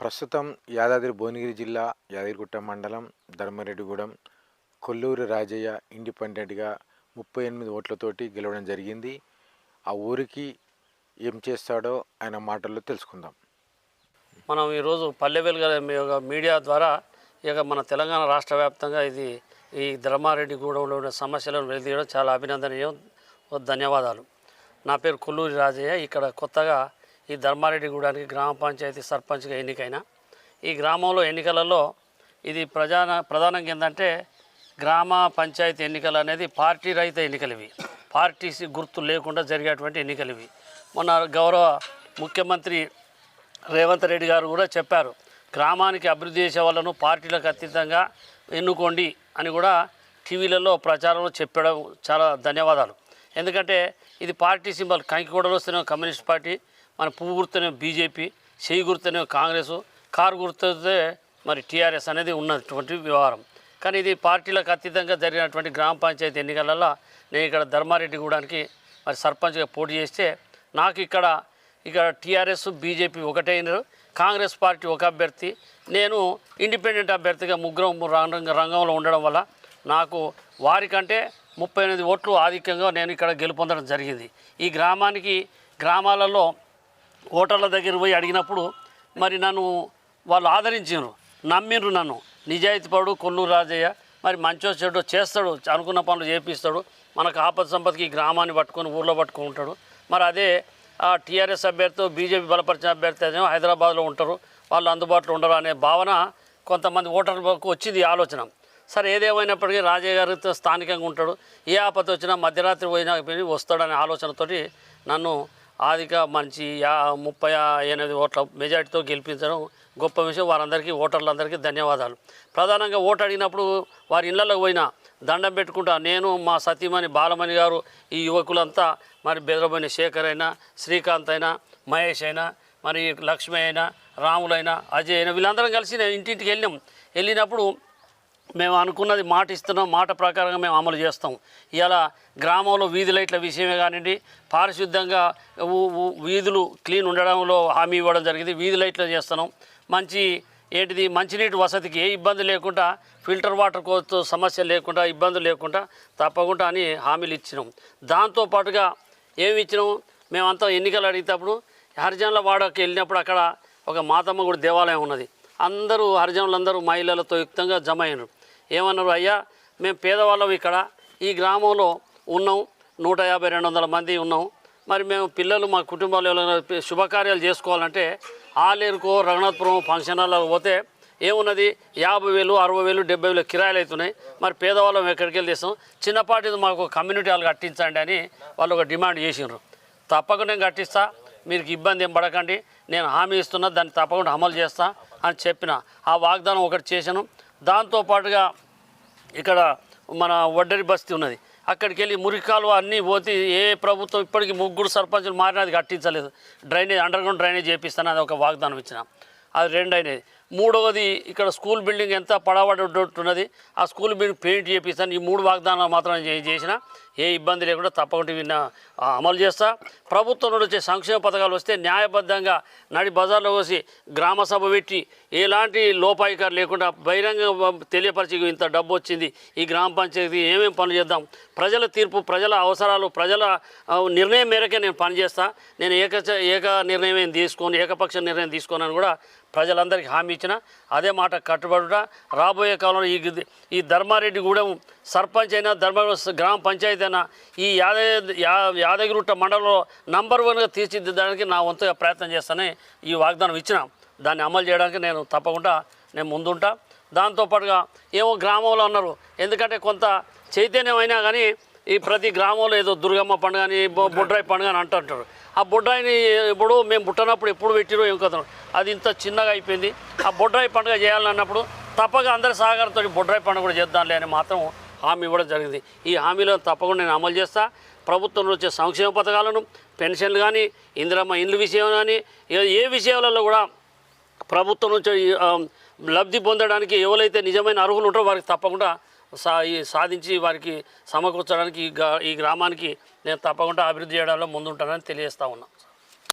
ప్రస్తుతం యాదాద్రి భువనగిరి జిల్లా యాదగిరిగుట్ట మండలం ధర్మారెడ్డిగూడెం కొల్లూరి రాజయ్య ఇండిపెండెంట్గా ముప్పై ఎనిమిది ఓట్లతోటి గెలవడం జరిగింది. ఆ ఊరికి ఏం చేస్తాడో ఆయన మాటల్లో తెలుసుకుందాం. మనం ఈరోజు పల్లె వెలుగు యొక్క మీడియా ద్వారా ఇక మన తెలంగాణ రాష్ట్ర వ్యాప్తంగా ఇది ఈ ధర్మారెడ్డిగూడెంలో ఉన్న సమస్యలను వెలితీయడం చాలా అభినందనీయం. ధన్యవాదాలు. నా పేరు కొల్లూరి రాజయ్య. ఇక్కడ కొత్తగా ఈ ధర్మారెడ్డి గూడానికి గ్రామ పంచాయతీ సర్పంచ్గా ఎన్నికైన. ఈ గ్రామంలో ఎన్నికలలో ఇది ప్రధాన ప్రధానంగా ఏంటంటే గ్రామ పంచాయతీ ఎన్నికలు అనేది పార్టీ రహిత ఎన్నికలు ఇవి. పార్టీ గుర్తు లేకుండా జరిగేటువంటి ఎన్నికలు ఇవి. మొన్న గౌరవ ముఖ్యమంత్రి రేవంత్ రెడ్డి గారు కూడా చెప్పారు గ్రామానికి అభివృద్ధి చేసే వాళ్ళను పార్టీలకు అతీతంగా ఎన్నుకోండి అని కూడా టీవీలలో ప్రచారంలో చెప్పడం చాలా ధన్యవాదాలు. ఎందుకంటే ఇది పార్టీ సింబల్ కంకిగూడలో వస్తున్న కమ్యూనిస్ట్ పార్టీ మన పువ్వు గుర్తునే బీజేపీ చేయి గుర్తునే కాంగ్రెస్ కారు గుర్తుతే మరి టీఆర్ఎస్ అనేది ఉన్నటువంటి వ్యవహారం. కానీ ఇది పార్టీలకు అతీతంగా జరిగినటువంటి గ్రామ పంచాయతీ ఎన్నికలలో నేను ఇక్కడ ధర్మారెడ్డి గూడానికి మరి సర్పంచ్గా పోటీ చేస్తే నాకు ఇక్కడ ఇక్కడ టీఆర్ఎస్ బీజేపీ ఒకటే కాంగ్రెస్ పార్టీ ఒక అభ్యర్థి. నేను ఇండిపెండెంట్ అభ్యర్థిగా ముగ్గురం రంగ రంగంలో ఉండడం వల్ల నాకు వారికంటే ముప్పై ఎనిమిది ఓట్లు ఆధిక్యంగా నేను ఇక్కడ గెలుపొందడం జరిగింది. ఈ గ్రామానికి గ్రామాలలో ఓటర్ల దగ్గర పోయి అడిగినప్పుడు మరి నన్ను వాళ్ళు ఆదరించారు నమ్మిండ్రు నన్ను. నిజాయితీపడు కొల్లూరు రాజయ్య. మరి మంచో చెడు చేస్తాడు అనుకున్న పనులు చేపిస్తాడు. మనకు ఆపద సంపదకి గ్రామాన్ని పట్టుకొని ఊళ్ళో పట్టుకొని ఉంటాడు. మరి అదే ఆ టీఆర్ఎస్ అభ్యర్థి బీజేపీ బలపరిచిన అభ్యర్థి హైదరాబాద్లో ఉంటారు. వాళ్ళు అందుబాటులో ఉండరు అనే భావన కొంతమంది ఓటర్లకు వచ్చింది ఈ ఆలోచన. సరే ఏదేమైనప్పటికీ రాజయ్య గారితో స్థానికంగా ఉంటాడు. ఏ ఆపద వచ్చినా మధ్యరాత్రి పోయినా వస్తాడనే ఆలోచనతోటి నన్ను ఆదిక మంచి యా ముప్పై ఎనిమిది ఓట్ల మెజార్టీతో గెలిపించడం గొప్ప విషయం. వారందరికీ ఓటర్లందరికీ ధన్యవాదాలు. ప్రధానంగా ఓటు అడిగినప్పుడు వారి ఇళ్ళలోకి పోయినా దండం పెట్టుకుంటా నేను మా సతీమణి బాలమణి గారు ఈ యువకులంతా మరి బెదరబోయిన శేఖర్ అయినా శ్రీకాంత్ అయినా మహేష్ అయినా మరి లక్ష్మి అయినా రాములైనా అజయ్ అయినా వీళ్ళందరం కలిసి నేను ఇంటింటికి వెళ్ళినాం. వెళ్ళినప్పుడు మేము అనుకున్నది మాట ఇస్తున్నాం మాట ప్రకారంగా మేము అమలు చేస్తాం. ఇలా గ్రామంలో వీధి లైట్ల విషయమే కానివ్వండి పారిశుద్ధంగా వీధులు క్లీన్ ఉండడంలో హామీ ఇవ్వడం జరిగింది. వీధి లైట్లు చేస్తున్నాం. మంచి ఏంటిది మంచినీటి వసతికి ఏ ఇబ్బంది లేకుండా ఫిల్టర్ వాటర్ కోతో సమస్య లేకుండా ఇబ్బంది లేకుండా తప్పకుండా అని హామీలు ఇచ్చినాం. దాంతోపాటుగా ఏమి ఇచ్చినాం? మేమంతా ఎన్నికలు అడిగేటప్పుడు హరిజనుల వాడకి వెళ్ళినప్పుడు అక్కడ ఒక మాతమ్మ గుడి దేవాలయం ఉన్నది. అందరూ హరిజనులందరూ మహిళలతో యుక్తంగా జమ అయినారు. ఏమన్నారు? అయ్యా మేము పేదవాళ్ళం ఇక్కడ. ఈ గ్రామంలో ఉన్నాం. నూట యాభై రెండు వందల మంది ఉన్నాం. మరి మేము పిల్లలు మా కుటుంబాలు ఎవరైనా శుభకార్యాలు చేసుకోవాలంటే ఆలేరుకో రఘునాథపురం ఫంక్షన్ హాల్లో పోతే ఏమున్నది? యాభై వేలు అరవై వేలు డెబ్బై వేలు కిరాయిలు అవుతున్నాయి. మరి పేదవాళ్ళం ఎక్కడికి వెళ్ళి చిన్నపాటిది మాకు కమ్యూనిటీ హాల్ కట్టించండి అని వాళ్ళు ఒక డిమాండ్ చేసిండ్రు. తప్పకుండా నేను కట్టిస్తా. మీకు ఇబ్బంది ఏం పడకండి. నేను హామీ ఇస్తున్నా. దాన్ని తప్పకుండా అమలు చేస్తా అని చెప్పిన. ఆ వాగ్దానం ఒకటి చేశాను. దాంతోపాటుగా ఇక్కడ మన వడ్డరి బస్తీ ఉన్నది. అక్కడికి వెళ్ళి మురికాలు అన్నీ పోతే ఏ ప్రభుత్వం ఇప్పటికీ ముగ్గురు సర్పంచులు మారినది కట్టించలేదు. డ్రైనేజ్ అండర్ గ్రౌండ్ డ్రైనేజ్ చేపిస్తాను అది ఒక వాగ్దానం ఇచ్చిన. అది రెండు అయినది మూడవది ఇక్కడ స్కూల్ బిల్డింగ్ ఎంత పడబడుతున్నది ఆ స్కూల్ బిల్డింగ్ పెయింట్ చేపిస్తాను. ఈ మూడు వాగ్దానాలు మాత్రం చేసిన. ఏ ఇబ్బంది లేకుండా తప్పకుండా విన్న అమలు చేస్తా. ప్రభుత్వం నుండి వచ్చే సంక్షేమ పథకాలు వస్తే న్యాయబద్ధంగా నడి బజార్లో వచ్చి గ్రామ సభ పెట్టి ఎలాంటి లోపాయికారు లేకుండా బహిరంగ తెలియపరిచి ఇంత డబ్బు వచ్చింది ఈ గ్రామ పంచాయతీ ఏమేమి పనులు చేద్దాం. ప్రజల తీర్పు ప్రజల అవసరాలు ప్రజల నిర్ణయం మేరకే నేను పనిచేస్తా నేను ఏక ఏక నిర్ణయం ఏం తీసుకొని ఏకపక్ష నిర్ణయం తీసుకోనని కూడా ప్రజలందరికీ హామీ ఇచ్చిన. అదే మాట కట్టుబడుట. రాబోయే కాలంలో ఈ ఈ ధర్మారెడ్డి గూడెం సర్పంచ్ అయినా ధర్మ గ్రామ పంచాయతీ అయినా ఈ యాదగిరి యా యాదగిరిగుట్ట మండలంలో నంబర్ వన్గా తీర్చిదిద్దడానికి నా వంతుగా ప్రయత్నం చేస్తానని ఈ వాగ్దానం ఇచ్చిన. దాన్ని అమలు చేయడానికి నేను తప్పకుండా నేను ముందుంటా. దాంతోపాటుగా ఏమో గ్రామంలో అన్నారు. ఎందుకంటే కొంత చైతన్యం అయినా కానీ ఈ ప్రతి గ్రామంలో ఏదో దుర్గమ్మ పండుగ అని బొడ్రాయి పండుగ అని అంటుంటారు. ఆ బొడ్రాయిని ఇప్పుడు మేము పుట్టినప్పుడు ఎప్పుడు పెట్టిరో ఏం కథ అది ఇంత చిన్నగా అయిపోయింది. ఆ బొడ్రాయి పండుగ చేయాలని అన్నప్పుడు తప్పక అందరి సహకారంతో బొడ్రాయి పండుగ కూడా చేద్దాంలే అని మాత్రం హామీ ఇవ్వడం జరిగింది. ఈ హామీలను తప్పకుండా నేను అమలు చేస్తా. ప్రభుత్వం వచ్చే సంక్షేమ పథకాలను పెన్షన్లు కానీ ఇందిరమ్మ ఇండ్ల విషయం కానీ ఏ- విషయాలలో కూడా ప్రభుత్వం నుంచి లబ్ధి పొందడానికి ఎవరైతే నిజమైన అర్హులు ఉంటారో వారికి తప్పకుండా సా సాధించి వారికి సమకూర్చడానికి ఈ గ్రామానికి నేను తప్పకుండా అభివృద్ధి చేయడంలో ముందుంటానని తెలియజేస్తా ఉన్నా.